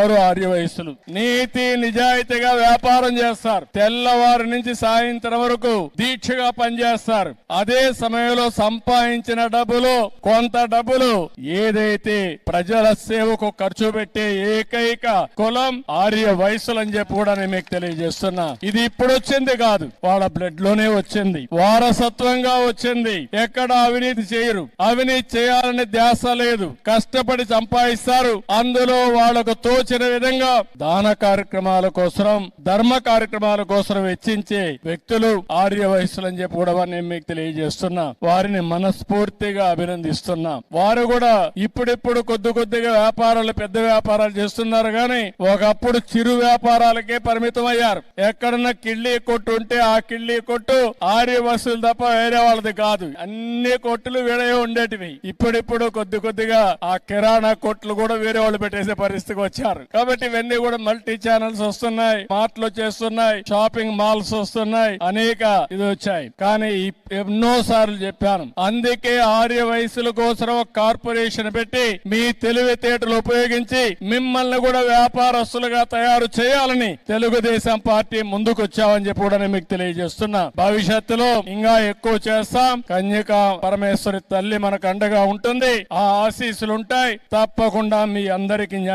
వారు ఆర్య వయస్సులు నీతి నిజాయితీగా వ్యాపారం చేస్తారు. తెల్లవారి నుంచి సాయంత్రం వరకు దీక్షగా పనిచేస్తారు. అదే సమయంలో సంపాదించిన డబ్బులు కొంత డబ్బులు ఏదైతే ప్రజల సేవకు ఖర్చు పెట్టే ఏకైక కులం ఆర్య వయస్సులు అని చెప్పి కూడా నేను మీకు తెలియజేస్తున్నా. ఇది ఇప్పుడు వచ్చింది కాదు. వాళ్ళ బ్లడ్లోనే వచ్చింది. వారసత్వంగా వచ్చింది. ఎక్కడ అవినీతి చేయరు. అవినీతి చేయాలని ధ్యాస లేదు. కష్టపడి సంపాదిస్తారు. అందులో వాళ్ళకు వచ్చిన విధంగా దాన కార్యక్రమాల కోసం ధర్మ కార్యక్రమాల కోసం వెచ్చించే వ్యక్తులు ఆర్య వయస్సులు అని చెప్పి కూడా నేను మీకు తెలియజేస్తున్నా. వారిని మనస్ఫూర్తిగా అభినందిస్తున్నా. వారు కూడా ఇప్పుడిప్పుడు కొద్ది కొద్దిగా వ్యాపారాలు పెద్ద వ్యాపారాలు చేస్తున్నారు కానీ ఒకప్పుడు చిరు వ్యాపారాలకే పరిమితం అయ్యారు. ఎక్కడన్నా కిళ్ళీ కొట్టు ఉంటే ఆ కిళ్ళీ కొట్టు ఆర్య వసూలు తప్ప వేరే వాళ్ళది కాదు. అన్ని కొట్టులు వేరే ఉండేటివి. ఇప్పుడిప్పుడు కొద్ది కొద్దిగా ఆ కిరాణా కొట్లు కూడా వేరే వాళ్ళు పెట్టేసే పరిస్థితికి వచ్చారు. కాబట్టి ఇవన్నీ కూడా మల్టీ ఛానల్స్ వస్తున్నాయి. మార్ట్లు చేస్తున్నాయి. షాపింగ్ మాల్స్ వస్తున్నాయి. అనేక ఇది వచ్చాయి. కానీ ఎన్నో సార్లు చెప్పాను. అందుకే ఆర్య వయసుల కోసం కార్పొరేషన్ పెట్టి మీ తెలివితేటలు ఉపయోగించి మిమ్మల్ని కూడా వ్యాపారస్తులుగా తయారు చేయాలని తెలుగుదేశం పార్టీ ముందుకు వచ్చామని చెప్పి కూడా నేను మీకు తెలియజేస్తున్నా. భవిష్యత్తులో ఇంకా ఎక్కువ చేస్తాం. కన్యక పరమేశ్వరి తల్లి మనకు అండగా ఉంటుంది. ఆ ఆశీస్సులు ఉంటాయి. తప్పకుండా మీ అందరికి న్యాయం